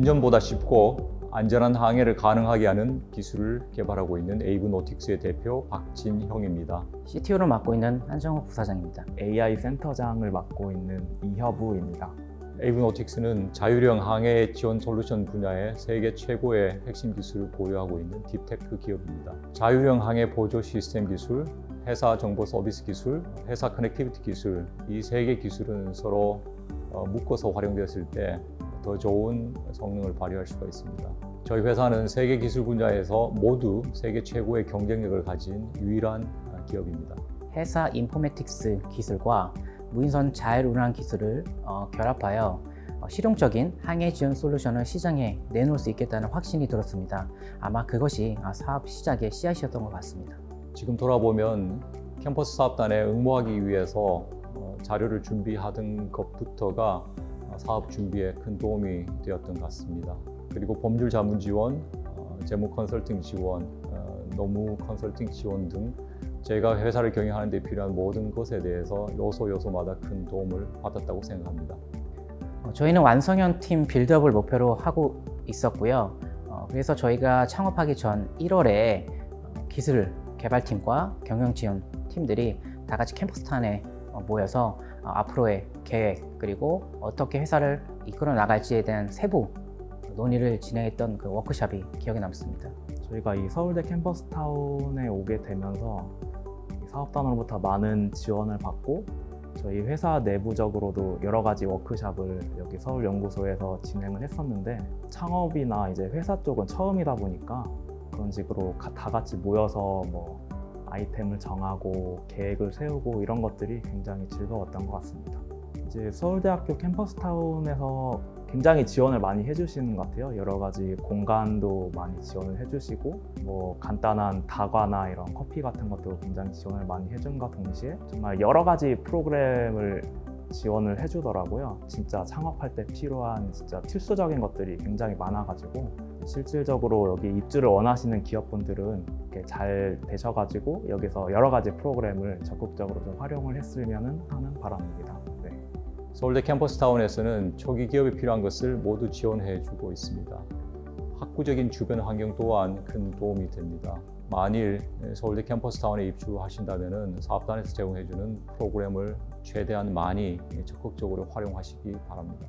운전보다 쉽고 안전한 항해를 가능하게 하는 기술을 개발하고 있는 에이브노틱스의 대표 박진형입니다. CTO를 맡고 있는 한정욱 부사장입니다. AI 센터장을 맡고 있는 이협우입니다. 에이브노틱스는 자율형 항해 지원 솔루션 분야의 세계 최고의 핵심 기술을 보유하고 있는 딥테크 기업입니다. 자율형 항해 보조 시스템 기술, 회사 정보 서비스 기술, 회사 커넥티비티 기술 이 세 개 기술은 서로 어, 묶어서 활용되었을 때 더 좋은 성능을 발휘할 수가 있습니다. 저희 회사는 세계 기술 분야에서 모두 세계 최고의 경쟁력을 가진 유일한 어, 기업입니다. 회사 인포메틱스 기술과 무인선 자율 운항 기술을 어, 결합하여 어, 실용적인 항해 지원 솔루션을 시장에 내놓을 수 있겠다는 확신이 들었습니다. 아마 그것이 아, 사업 시작의 씨앗이었던 것 같습니다. 지금 돌아보면 캠퍼스 사업단에 응모하기 위해서 어, 자료를 준비하던 것부터가 어, 사업 준비에 큰 도움이 되었던 것 같습니다. 그리고 법률 자문 지원, 어, 재무 컨설팅 지원, 어, 노무 컨설팅 지원 등 제가 회사를 경영하는 데 필요한 모든 것에 대해서 요소 요소마다 큰 도움을 받았다고 생각합니다. 어, 저희는 완성형 팀 빌드업을 목표로 하고 있었고요. 어, 그래서 저희가 창업하기 전 1월에 어, 기술 개발팀과 경영 지원 팀들이 다 같이 캠퍼스 탄에 어, 모여서 어, 앞으로의 계획 그리고 어떻게 회사를 이끌어 나갈지에 대한 세부 논의를 진행했던 그 워크숍이 기억에 남습니다. 저희가 이 서울대 캠퍼스 타운에 오게 되면서 이 사업단으로부터 많은 지원을 받고 저희 회사 내부적으로도 여러 가지 워크숍을 여기 서울 연구소에서 진행을 했었는데 창업이나 이제 회사 쪽은 처음이다 보니까 그런 식으로 가- 다 같이 모여서 뭐 아이템을 정하고 계획을 세우고 이런 것들이 굉장히 즐거웠던 것 같습니다. 이제 서울대학교 캠퍼스 타운에서 굉장히 지원을 많이 해주시는 것 같아요. 여러 가지 공간도 많이 지원을 해주시고, 뭐 간단한 다과나 이런 커피 같은 것도 굉장히 지원을 많이 해준과 동시에 정말 여러 가지 프로그램을 지원을 해주더라고요. 진짜 창업할 때 필요한 진짜 필수적인 것들이 굉장히 많아가지고 실질적으로 여기 입주를 원하시는 기업분들은 이렇게 잘 되셔가지고 여기서 여러 가지 프로그램을 적극적으로 좀 활용을 했으면 하는 바람입니다. 네. 서울대 캠퍼스 타운에서는 초기 기업에 필요한 것을 모두 지원해 주고 있습니다. 학구적인 주변 환경 또한 큰 도움이 됩니다. 만일 서울대 캠퍼스 타운에 입주하신다면 사업단에서 제공해 주는 프로그램을 최대한 많이 적극적으로 활용하시기 바랍니다.